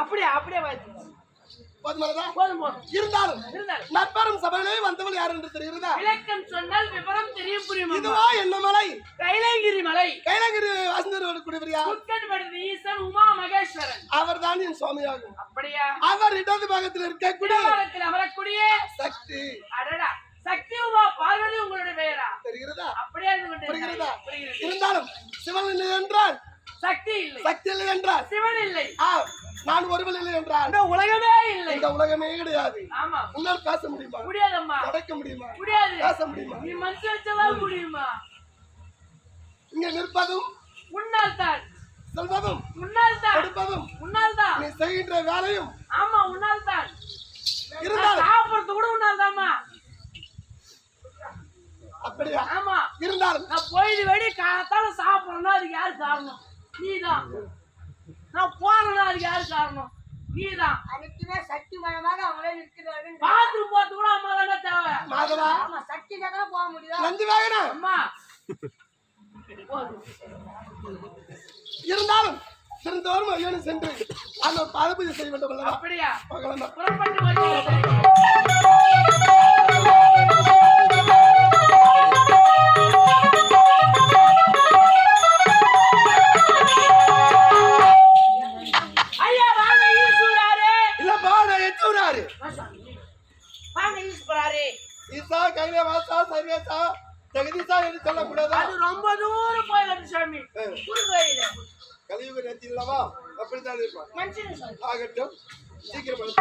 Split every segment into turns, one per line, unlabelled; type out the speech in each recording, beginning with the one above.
அப்படியே அப்படியே வாய்ப்பு
இருந்தாலும் நட்பரும் சபையிலே வந்தவள் யார் என்று தெரிகிறதா?
விளக்கம் சொன்னால் விவரம் தெரியும் புரியும்?
இதுவா என்ன மலை?
கைலாங்கிரி மலை.
கைலகிரி வாசந்தர் கூடியவர் யார்?
குட்கட்படுத்த ஈசன் உமா மகேஸ்வரன்.
அவர் தான் என் சுவாமியாகும்.
அப்படியா?
அவர் இடது பாகத்தில் இருக்கக்கூடிய
அமரக்கூடிய
சக்தி.
அடடா. சக்தி உமா பார்வதி உங்களுடைய பெயரா?
தெரிகிறதா?
அப்படியே
புரிகிறதா?
புரிகிறது.
இருந்தாலும் சிவன் இல்லை என்றால்
சக்தி இல்லை.
சக்தி இல்லை என்றால்
சிவன் இல்லை.
ஆ, நான் ஒருவன் இல்லை என்றால்
இந்த உலகமே இல்லை.
இந்த உலகமே கிடையாது.
ஆமா.
உன்னால் பேச முடியுமா?
முடியாதம்மா.
நடக்க முடியுமா?
முடியாது.
பேச முடியுமா?
நீ மனசு வச்சதான் முடியுமா?
இங்க நிற்பதும்
உன்னால் தான்
செல்வதும்
உன்னால் தான்
கொடுப்பதும்
உன்னால் தான்
நீ செய்கின்ற வேலையும்
ஆமா உன்னால் தான்
இருந்தாலும்
சாப்பிடுறது கூட உன்னால் தான்மா
அப்படியா?
ஆமா.
இருந்தாலும்
நான் போயிட்டு வெடி காத்தால சாப்பிடணும்னா அதுக்கு யாரு காரணம்? நீதான். நான் போறேன்னா அதுக்கு யாரு காரணம்? நீதான்.
அனைத்துமே சக்தி மயமாக அவங்களே இருக்கிறார்கள்
பாத்ரூம் போறது கூட அம்மா தானே தேவை?
மாதவா?
ஆமா சக்தி தான் போக முடியும்
நந்தி வாகனா?
அம்மா.
இருந்தாலும் திருந்தோறும் ஐயனு சென்று அந்த பாதபூஜை செய்ய வேண்டும்
அப்படியா? புறப்பட்டு
ஈசா கைலே வாசா சர்வேசா ஜெகதீசா என்று சொல்லக்கூடாதா?
அது ரொம்ப தூரம் போய் வருது சாமி குருகோயில
கலியுக நேர்த்தி இல்லவா அப்படித்தான் இருப்பான். ஆகட்டும் சீக்கிரம்.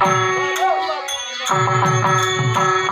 Thank you.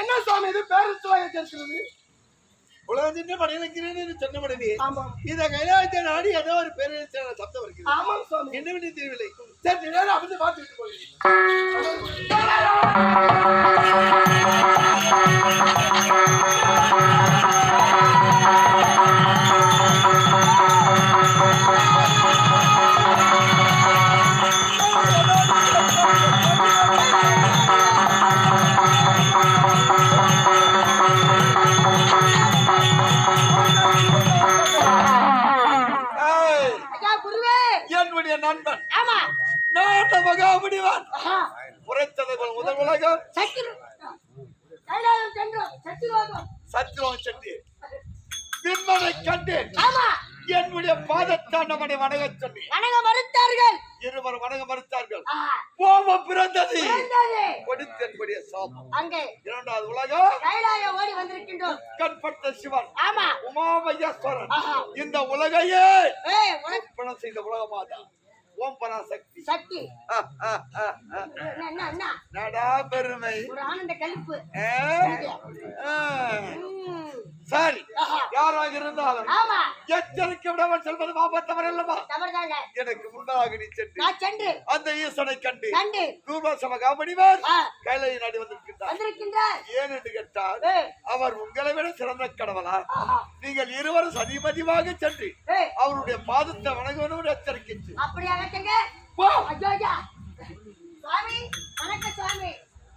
என்ன சுவாமி இது? பேரத்துவாக கேட்கிறது. உலகத்தின் படையலைக்கிறேன் என்று சொன்னபடி இத கைலாயத்தை நாடி ஏதோ ஒரு பேரழிச்சான சப்தம் சுவாமி. என்ன தெரியவில்லை. என்னுடைய நண்பன்.
ஆமா.
நாட்ட மகாமுடிவான்
ஆஹா.
உரைத்ததை போல் முதல் உலகம்.
சத்திரு கைலாயம் சென்றோம் சத்திரோகம்
சத்துவம் சென்று. விம்மனை கண்டேன்.
ஆமா.
என்னுடைய பாதத்தான் நம்மனை வணங்கச் சொன்னேன்
வணங்க மறுத்தார்கள்.
இருவர் வணங்க மறுத்தார்கள். கோபம் பிறந்தது.
பிறந்தது.
கொடுத்தன்படிய சாபம்.
அங்கே.
இரண்டாவது உலகம்.
கைலாய ஓடி வந்திருக்கின்றோம்.
கண்பட்ட சிவன்.
ஆமா.
உமாமகேஸ்வரன்.
ஆஹா.
இந்த உலகையே செய்த உலகமாதா? ஓம் பராசக்தி
சக்தி
நடா பெருமை.
ஒரு ஆனந்த கழிப்பு.
ஆ? ஆ.
ம்,
சரி
ஆஹா.
யாராக இருந்தாலும் எச்சரிக்கை விடாமல் செல்வது மாபத்தவர் அல்லவா? எனக்கு முன்னதாக நீ சென்று அந்த ஈசனை கண்டு
கண்டு
தூர்வாசம காமணிவர்
ஆ,
கைலை நாடி வந்திருக்கின்றார். ஏன் என்று கேட்டால் அவர் உங்களை விட சிறந்த கடவுளா. நீங்கள் இருவரும் சதிமதிவாக சென்று அவருடைய பாதத்தை வணங்குவனும் எச்சரிக்கை செய்.
வச்சுங்க
போ.
ஐயோ சுவாமி வணக்கம் சுவாமி.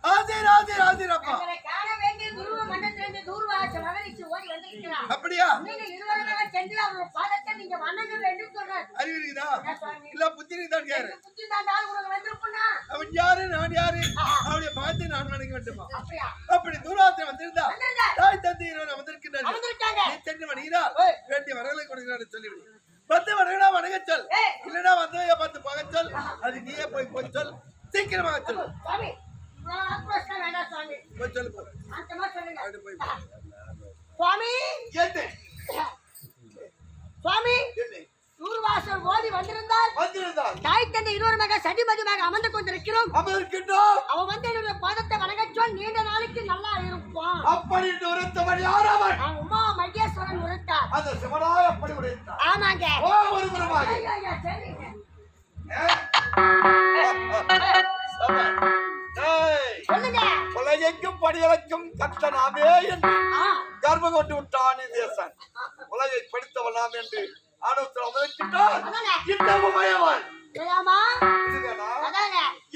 ஆதீர் ஆதீர் ஆதீர் அப்பா.
எங்களை காண வேண்டிய துருவ மண்டலத்திலிருந்து தூர்வாச மகரிச்சு ஓடி வந்திருக்கிறார்.
அப்படியா?
நீங்க இருவருமாக சென்று பாதத்தை நீங்க வணங்க வேண்டும் சொல்றார்
அறிவு இருக்குதா இல்ல புத்தி இருக்குதான் கேரு
புத்தி
அவன் யாரு? நான் யாரு? அவனுடைய பாதத்தை நான் வணங்க வேண்டுமா?
அப்படியா?
அப்படி தூராத்திரம் வந்திருந்தா தாய் தந்தை இருவரும் வந்திருக்கின்றனர்
வந்திருக்காங்க.
நீ சென்று வணங்கினால். வேண்டிய வரங்களை கொடுக்கிறான்னு சொல்லிவிடு. வந்து வணங்கினா வணங்க சொல். இல்லைன்னா வந்து பார்த்து பக சொல். அது நீயே போய் போய் சொல். சீக்கிரமாக சொல்.
சுவாமி சுவாமி.
போய் சொல்லு போய்.
தூர்வாசல் ஓடி வந்திருந்தால்
வந்திருந்தார்
தாய் தந்தை இருவருமாக சதிமதியாக அமர்ந்து கொண்டிருக்கிறோம்.
அமர்கின்றோம்
அவன் வந்து என்னுடைய பாதத்தை வணங்க சொல். நீண்ட நாளைக்கு நல்லா இருப்பான்.
அப்படி என்று உரைத்தவன் யார் அவன்?
உமா மகேஸ்வரன் உரைத்தார்
அந்த சிவனாய் அப்படி உரைத்தார்
ஆமாங்க.
ஓ ஒரு புறமாக உலகைக்கும் படிகளுக்கும் கற்ற நாமே என்று கர்ப்பம் கொண்டு விட்டான் தேசன். உலகை படித்தவன் நாம் என்று ஆணவத்தில்
அதானே.
இந்த உமையவன்.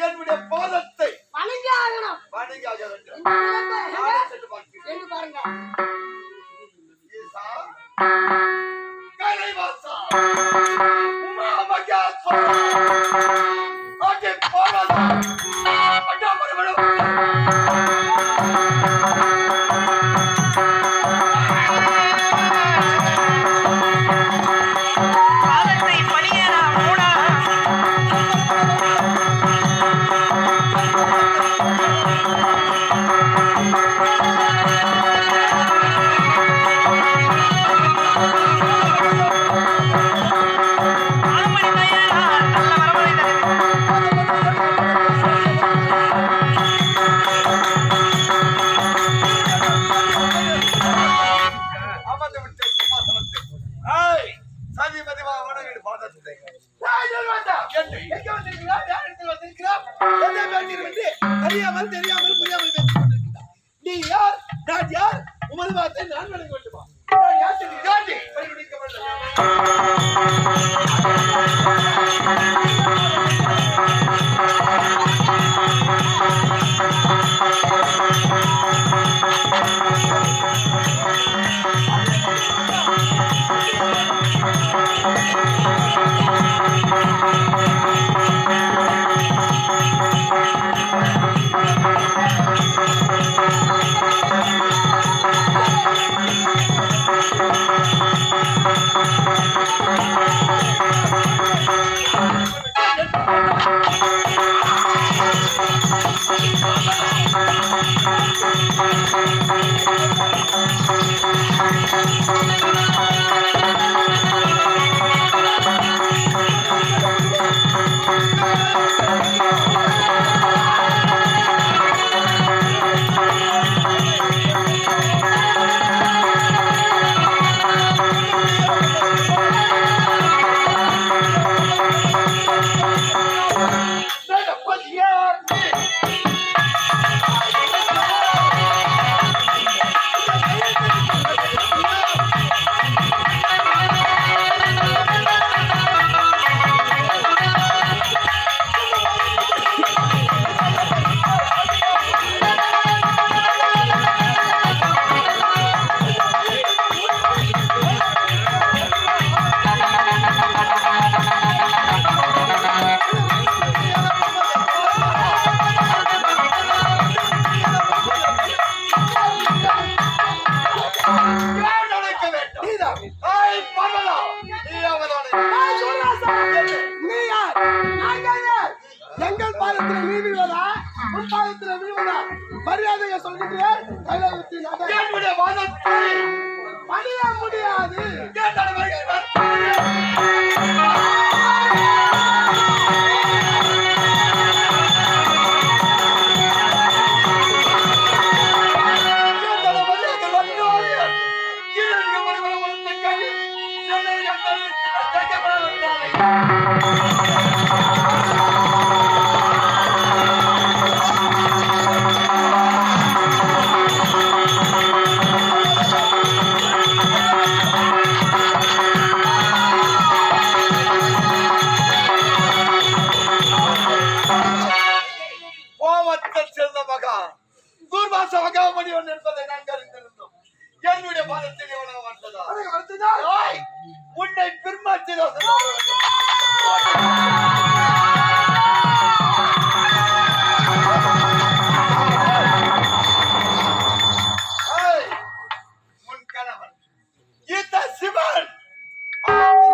என்னுடைய பாதத்தை
வணங்கி ஆகணும்.
வேண்டும்
பாருங்க.
என்ன அறியாமல் தெரியாமல் புரியாமல் நீ யார்? நான் யார்? உமது வார்த்தை நான் வணங்க வேண்டுமா? நான் யார்
Thank you.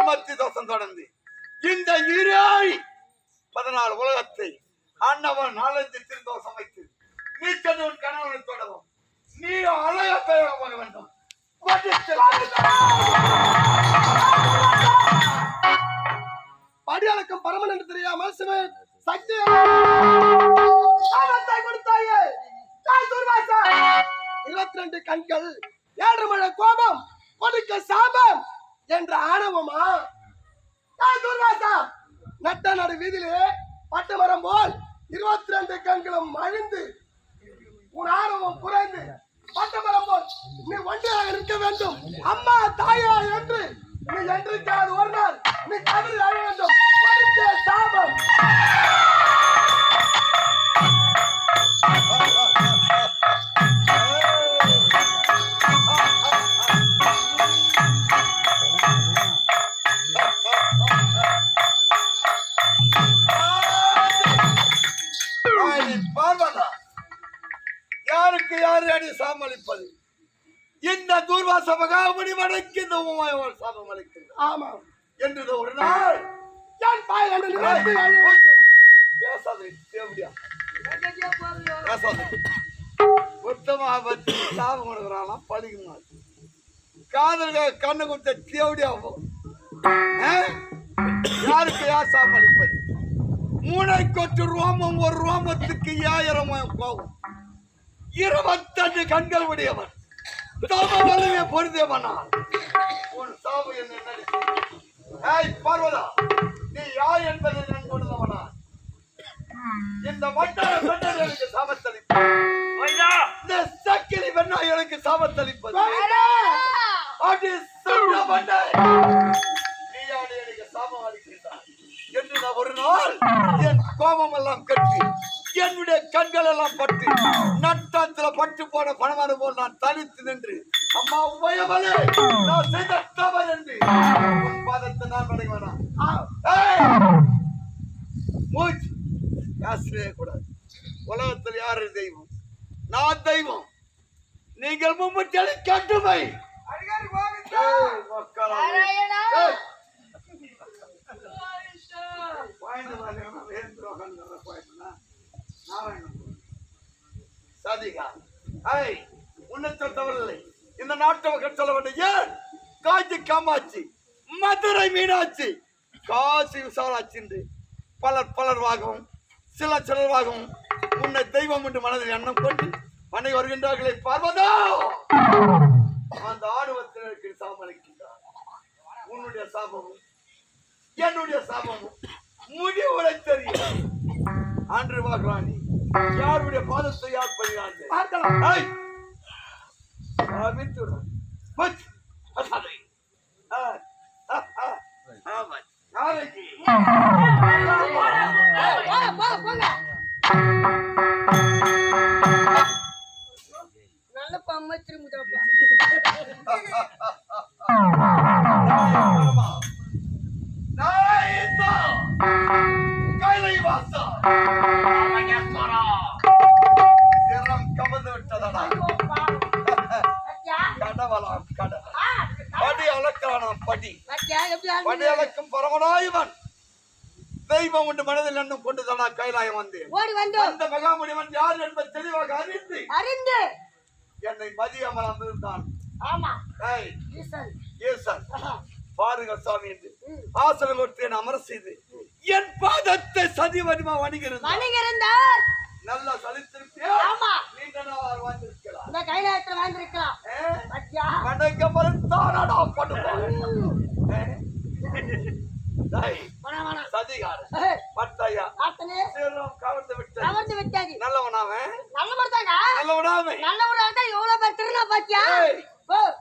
மத்தி தோஷம் தொடர்ந்து இந்த இராய் பதினாலு உலகத்தை அண்ணவன் நாலஞ்சு திருந்தோஷம் வைத்து நீ சென்று உன் தொடரும் நீ அழக பெயர் போக வேண்டும்.
படியாளக்கம் பரமன் என்று தெரியாமல் சிவன் சக்தி கொடுத்தாயே. இருபத்தி ரெண்டு கண்கள் ஏழு மழை கோபம் கொடுக்க சாபம். என்ற ஆணவமா? நான் துர்வாசா நட்ட நடு வீதியிலே பட்டு மரம் போல் இருபத்தி ரெண்டு கண்களும் அழிந்து உன் ஆணவம் குறைந்து பட்டு மரம் போல் நீ ஒன்றாக இருக்க வேண்டும். அம்மா தாயா என்று. நீ என்றைக்காவது ஒரு நாள் நீ கவிதை அழ வேண்டும். படித்த சாபம்.
காதல்க கண்ணு கொடுத்த தேவடியாவும் யாருக்கு யார் சாபம் அளிப்பது மூளை கொட்டு ரோமம் ஒரு ரோமத்துக்கு ஆயிரம் கோபம் இருபத்தஞ்சு கண்கள் உடையவன். சாப வலிமை பொருந்தியவனான் உன் சாபு என்ன பார்வதா. நீ யார் என்பதை நான் கொடுத்தவனா இந்த மண்டல பெண்ணர் எனக்கு சாபத்தளிப்பு இந்த சக்கிலி பெண்ணா எனக்கு சாபத்தளிப்பது அது சொன்ன மண்டை! நீ யாரு எனக்கு சாபம் அளிக்கின்றாய்? என்று நான் ஒரு நாள் என் கோபம் எல்லாம் கட்டி என்னுடைய கண்கள் எல்லாம் பட்டு நட்டத்துல பட்டு போன பணமான போல் நான் தனித்து நின்று அம்மா உபயவலே நான் செய்த தவறு என்று. பாதத்தை நான் படை வேணாம். மூச்சு. பேசவே கூடாது. உலகத்தில் யாரு தெய்வம்? நான் தெய்வம். நீங்கள் மும்மூச்சலி கட்டுமை. மக்களா. சதிகா. ஐய் உன்னை தவறில்லை. இந்த நாட்டு மக்கள் சொல்ல வேண்டும் காஞ்சி காமாட்சி மதுரை மீனாட்சி. காசி விசாலாட்சி என்று பலர் பலர்வாகவும் சில சிலர்வாகவும் உன்னை தெய்வம் என்று மனதில் எண்ணம் கொண்டு மனை வருகின்றார்களே பார்வதோ! அந்த ஆணவத்தில் இருக்கிற சாமளிக்கின்றார் உன்னுடைய சாபமும் என்னுடைய சாபமும் முடிவுரை தெரியும். அன்று வாக்குறாணி யாருடைய பாதத்தை யார் பணியாண்டு
பார்க்கலாம்.
உண்டு மனதில் எண்ணம் கொண்டு தானா கைலாயம் வந்தேன்
ஓடி வந்தோம்
அந்த மகாமுனிவன் யார் என்பது தெளிவாக அறிந்து.
அறிந்து.
என்னை மதியாமல் அமர்ந்தான்
ஆமா.
ஏய்,
ஈசன்.
ஈசன். பாருங்க சாமி என்று.
ம்.
ஆசனம் கொடுத்து என் அமர செய்து என் பாதத்தை சதி வடிமா வணிகிறது
வணிக இருந்தார்
நல்லா சலித்திருப்பியா
ஆமா.
நீண்ட நாள் வாழ்ந்திருக்கலாம்
இந்த கைலாயத்துல வாழ்ந்திருக்கலாம்? பத்தியா
வணக்க மறுத்தானடா பண்ணுவான்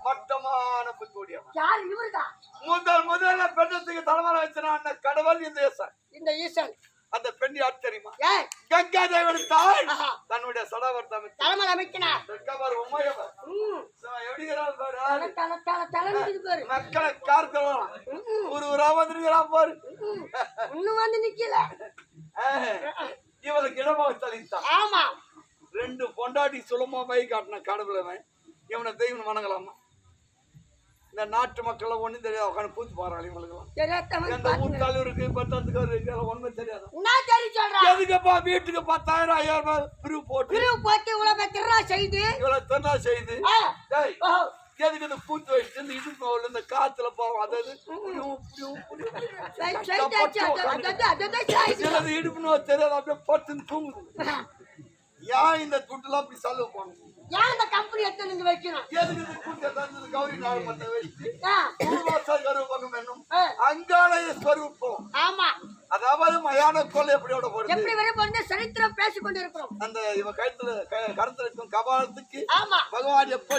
மட்டமான புத்தோடியவன்.
யார் இவருதான்
முதல் முதல்ல பெண்ணத்துக்கு தலைமையில வச்சின அந்த கடவுள் இந்த ஈசன்?
இந்த ஈசன்.
அந்த பெண் யார் தெரியுமா? கங்கா தேவன் தாய். தன்னுடைய சடாவர்த்தம்
தலைமையில் அமைக்கினார்
வெட்கவர் உமையவர்.
ம்.
எப்படிங்கிறான் பாரு?
பாரு.
மக்களை கார்க்கலாம் ஒரு ஊரா வந்துருக்கிறான் பாரு.
இன்னும் வந்து நிக்கல.
இவளுக்கு இடமாக தளித்தான்
ஆமா.
ரெண்டு பொண்டாட்டி சுலமா பை காட்டின கடவுளவன் இவனை தெய்வம் வணங்கலாமா? இந்த நாட்டு மக்கள் ஒண்ணும் தெரியாது. உட்காந்து பூத்து பாருங்க இவங்களுக்கெல்லாம்
தெரியாதவன்
எந்த ஊட்டாலும் இருக்கு பத்தாத்துக்காரு ஒண்ணுமே தெரியாது.
நான் சரி சொல்றேன்
எதுக்குப்பா வீட்டுக்கு பத்தாயிரம் ஐயாயிரம் ரூபாய் பிரிவு போட்டு?
பிரிவு போட்டு இவ்வளவு பேர் திருநா செய்து.
இவ்வளவு தென்னா செய்து. எதுக்கு இந்த பூத்து வச்சுட்டு இந்த இடுப்பு உள்ள இந்த காத்துல போவோம். அதாவது புடியும், புடியும், புடியும்.
சரி, செய்தாச்சு. அது- அது- அது- அதுதான் செய்து.
சிலது இடுப்பு நோய் தெரியாது அப்படியே பட்டுன்னு தூங்குது. ஏன் இந்த துட்டுலாம் அப்படி செலவு பண்ணணும்
ஏன் இந்த கம்பெனி எடுத்து நீங்க வைக்கணும்?
எதுக்கு கூட்டை தந்தது? கௌரி நாள் மத்த வச்சு
ஆ.
பூர்வாசல் கருவகம் என்னும்
ஆ.
அங்காலய ஸ்வரூபம்.
ஆமா.
அதாவது மயான கொலை எப்படியோட போடுது
எப்படி வரை போறது சரித்திரம் பேசிக்
அந்த இவ கழுத்துல கருத்துல இருக்கும் கபாலத்துக்கு
ஆமா.
பகவான் எப்படி